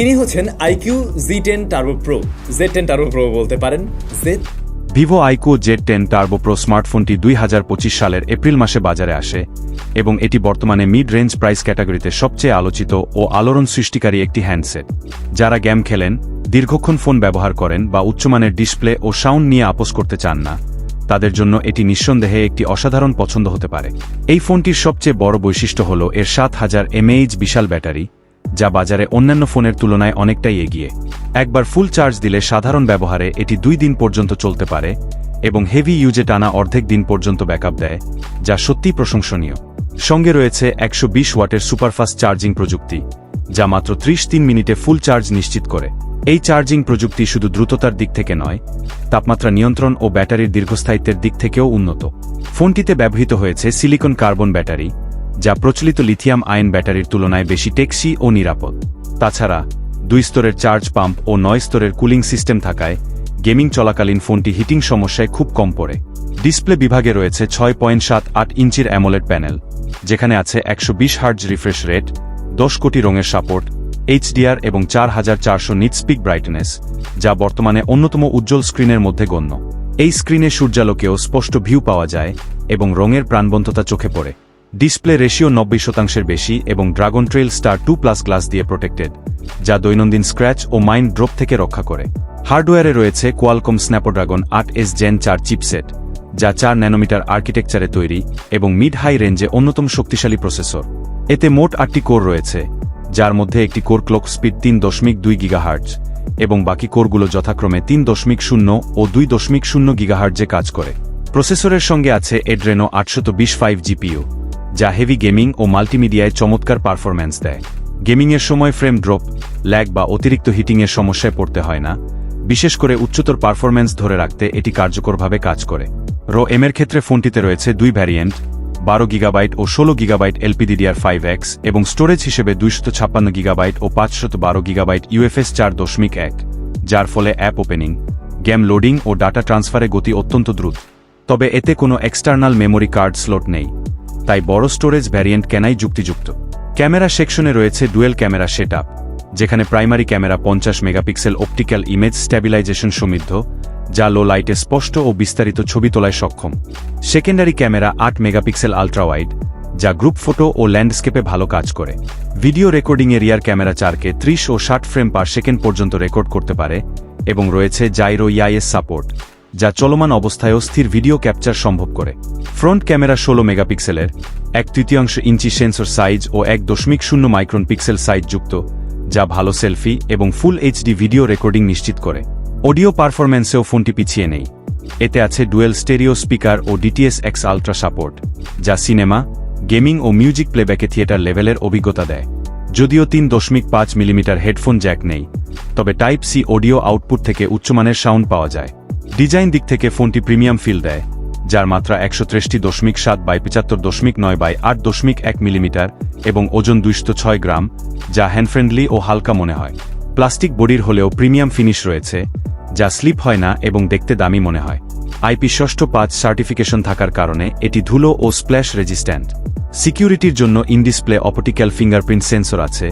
ইনি হচ্ছেন iQOO Z ten turbo pro Z ten turbo pro বলতে পারেন। Z Vivo iQOO Z ten turbo pro স্মার্টফোনটি দুই হাজার পঁচিশ সালের এপ্রিল মাসে বাজারে আসে এবং এটি বর্তমানে মিড রেঞ্জ প্রাইস ক্যাটাগরিতে সবচেয়ে আলোচিত ও আলোড়ন সৃষ্টিকারী একটি হ্যান্ডসেট যারা গেম খেলেন, দীর্ঘক্ষণ ফোন ব্যবহার করেন বা উচ্চমানের ডিসপ্লে ও সাউন্ড নিয়ে আপোষ করতে চান না, তাদের জন্য এটি নিঃসন্দেহে একটি অসাধারণ পছন্দ হতে পারে। এই ফোনটির সবচেয়ে বড় বৈশিষ্ট্য হল এর সাত হাজার এমএইচ বিশাল ব্যাটারি যা বাজারে অন্যান্য ফোনের তুলনায় অনেকটাই এগিয়ে। একবার ফুল চার্জ দিলে সাধারণ ব্যবহারে এটি দুই দিন পর্যন্ত চলতে পারে এবং হেভি ইউজে টানা অর্ধেক দিন পর্যন্ত ব্যাকআপ দেয়, যা সত্যিই প্রশংসনীয়। সঙ্গে রয়েছে একশো বিশ ওয়াটের সুপারফাস্ট চার্জিং প্রযুক্তি, যা মাত্র ত্রিশ তিন মিনিটে ফুল চার্জ নিশ্চিত করে। এই চার্জিং প্রযুক্তি শুধু দ্রুততার দিক থেকে নয়, তাপমাত্রা নিয়ন্ত্রণ ও ব্যাটারির দীর্ঘস্থায়িত্বের দিক থেকেও উন্নত। ফোনটিতে ব্যবহৃত হয়েছে সিলিকন কার্বন ব্যাটারি যা প্রচলিত লিথিয়াম আয়ন ব্যাটারির তুলনায় বেশি টেকসি ও নিরাপদ। তাছাড়া, দুই স্তরের চার্জ পাম্প ও নয় স্তরের কুলিং সিস্টেম থাকায় গেমিং চলাকালীন ফোনটি হিটিং সমস্যায় খুব কম পড়ে। ডিসপ্লে বিভাগে রয়েছে ছয় পয়েন্ট সাত আট ইঞ্চির অ্যামোলেড প্যানেল, যেখানে আছে একশো বিশ হার্জ রিফ্রেশ রেট, দশ কোটি রঙের সাপোর্ট, এইচডিআর এবং চার হাজার চারশো নিটস্পিক ব্রাইটনেস, যা বর্তমানে অন্যতম উজ্জ্বল স্ক্রিনের মধ্যে গণ্য। এই স্ক্রিনে সূর্যালোকেও স্পষ্ট ভিউ পাওয়া যায় এবং রঙের প্রাণবন্ততা চোখে পড়ে। ডিসপ্লে রেশিও নব্বই শতাংশের বেশি এবং dragon trail star two plus glass দিয়ে প্রোটেক্টেড, যা দৈনন্দিন স্ক্র্যাচ ও মাইন্ড ড্রপ থেকে রক্ষা করে। হার্ডওয়্যারে রয়েছে কোয়ালকম স্ন্যাপড্রাগন আট এস জেন চার চিপসেট, যা চার ন্যানোমিটার আর্কিটেকচারে তৈরি এবং মিড হাই রেঞ্জে অন্যতম শক্তিশালী প্রসেসর। এতে মোট আটটি কোর রয়েছে, যার মধ্যে একটি কোর ক্লক স্পিড তিন দশমিক দুই গিগাহার্জ এবং বাকি কোরগুলো যথাক্রমে তিন দশমিক শূন্য ও দুই দশমিক শূন্য গিগাহার্জে কাজ করে। প্রসেসরের সঙ্গে আছে এড্রেনো আটশত বিশ ফাইভ জিপিইউ। যা হেভি গেমিং ও মাল্টিমিডিয়ায় চমৎকার পারফরম্যান্স দেয়। গেমিংয়ের সময় ফ্রেম ড্রপ ল্যাগ বা অতিরিক্ত হিটিংয়ের সমস্যায় পড়তে হয় না। বিশেষ করে উচ্চতর পারফরম্যান্স ধরে রাখতে এটি কার্যকরভাবে কাজ করে। রো এম এর ক্ষেত্রে ফোনটিতে রয়েছে দুই ভ্যারিয়েন্ট বারো গিগাবাইট ও ষোলো গিগাবাইট এলপিডিডিআর ফাইভ এক্স এবং স্টোরেজ হিসেবে দুইশত ছাপ্পান্ন গিগাবাইট ও পাঁচশত বারো গিগাবাইট ইউএফএস চার দশমিক এক, যার ফলে অ্যাপ ওপেনিং গেম লোডিং ও ডাটা ট্রান্সফারে গতি অত্যন্ত দ্রুত। তবে এতে কোনো এক্সটার্নাল মেমোরি কার্ড স্লট নেই। তাই বড় স্টোরেজ ভ্যারিয়েন্ট কেনাই যুক্তিযুক্ত। ক্যামেরা সেকশনে রয়েছে ডুয়েল ক্যামেরা সেট যেখানে প্রাইমারি ক্যামেরা পঞ্চাশ মেগাপিক্সেল অপটিক্যাল ইমেজ স্ট্যাবিলাইজেশন সমৃদ্ধ, যা লো লাইটে স্পষ্ট ও বিস্তারিত ছবি তোলায় সক্ষম। সেকেন্ডারি ক্যামেরা আট মেগাপিক্সেল আলট্রাওয়াইড যা গ্রুপ ফটো ও ল্যান্ডস্কেপে ভালো কাজ করে। ভিডিও রেকর্ডিং এরিয়ার ক্যামেরা চারকে ত্রিশ ও ষাট ফ্রেম পার সেকেন্ড পর্যন্ত রেকর্ড করতে পারে, এবং রয়েছে জাইরো ইয়াইএস সাপোর্ট। যা চলমান অবস্থায়ও স্থির ভিডিও ক্যাপচার সম্ভব করে। ফ্রন্ট ক্যামেরা ষোলো মেগাপিক্সেলের, এক তৃতীয়াংশ ইঞ্চি সেন্সর সাইজ ও এক দশমিক শূন্য মাইক্রন পিক্সেল সাইজ যুক্ত, যা ভালো সেলফি এবং ফুল এইচডি ভিডিও রেকর্ডিং নিশ্চিত করে। অডিও পারফরম্যান্সেও ফোনটি পিছিয়ে নেই। এতে আছে ডুয়েল স্টেরিও স্পিকার ও ডিটিএস এক্স আলট্রা সাপোর্ট, যা সিনেমা, গেমিং ও মিউজিক প্লেব্যাকে থিয়েটার লেভেলের অভিজ্ঞতা দেয়। যদিও তিন দশমিক পাঁচ মিলিমিটার হেডফোন জ্যাক নেই, তবে টাইপ সি অডিও আউটপুট থেকে উচ্চমানের সাউন্ড পাওয়া যায়। ডিজাইন দিক থেকে ফোনটি প্রিমিয়াম ফিল দেয়, যার মাত্রা একশো ত্রিশটি দশমিক সাত বাই পঁচাত্তর দশমিক নয় বাই আট দশমিক এক মিলিমিটার এবং ওজন দুইশো ছয় গ্রাম, যা হ্যান্ডফ্রেন্ডলি ও হালকা মনে হয়। প্লাস্টিক বডির হলেও প্রিমিয়াম ফিনিশ রয়েছে, যা স্লিপ হয় না এবং দেখতে দামি মনে হয়। আইপি ষষ্ঠ পাঁচ সার্টিফিকেশন থাকার কারণে এটি ধুলো ও স্প্ল্যাশ রেজিস্ট্যান্ট। সিকিউরিটির জন্য ইনডিসপ্লে অপটিক্যাল ফিঙ্গারপ্রিন্ট সেন্সর আছে,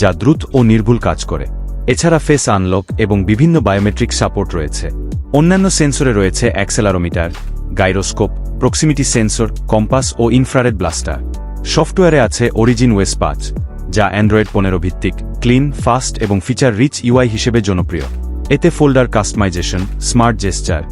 যা দ্রুত ও নির্ভুল কাজ করে। এছাড়া ফেস আনলক এবং বিভিন্ন বায়োমেট্রিক সাপোর্ট রয়েছে। অন্যান্য সেন্সরে রয়েছে accelerometer, gyroscope, proximity sensor, compass ও ইনফ্রারেড ব্লাস্টার। সফটওয়্যারে আছে অরিজিন ওয়েস পাঁচ, যা অ্যান্ড্রয়েড পনেরো ভিত্তিক, ক্লিন, ফাস্ট এবং ফিচার রিচ ইউআই হিসেবে জনপ্রিয়। এতে folder customisation, smart gesture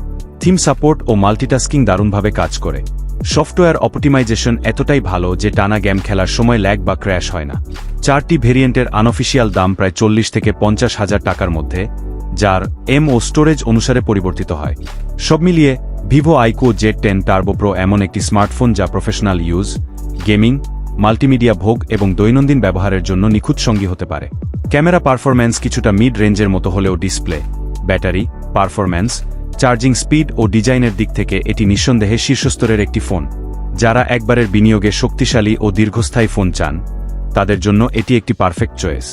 theme support ও মাল্টিটাস্কিং দারুণভাবে কাজ করে। সফটওয়্যার অপটিমাইজেশন এতটাই ভালো যে টানা গেম খেলার সময় ল্যাগ বা ক্র্যাশ হয় না। চারটি ভেরিয়েন্টের আনঅফিসিয়াল দাম প্রায় চল্লিশ থেকে পঞ্চাশ হাজার টাকার মধ্যে, যার এম ও স্টোরেজ অনুসারে পরিবর্তিত হয়। সব মিলিয়ে Vivo iQOO Z ten turbo pro এমন একটি স্মার্টফোন যা প্রফেশনাল ইউজ গেমিং মাল্টিমিডিয়া ভোগ এবং দৈনন্দিন ব্যবহারের জন্য নিখুঁত সঙ্গী হতে পারে। ক্যামেরা পারফরম্যান্স কিছুটা মিড রেঞ্জের মতো হলেও display battery performance charging speed ও ডিজাইনের দিক থেকে এটি নিঃসন্দেহে শীর্ষস্তরের একটি ফোন, যারা একবারের বিনিয়োগে শক্তিশালী ও দীর্ঘস্থায়ী ফোন চান। তাদের জন্য এটি একটি পারফেক্ট চয়েস।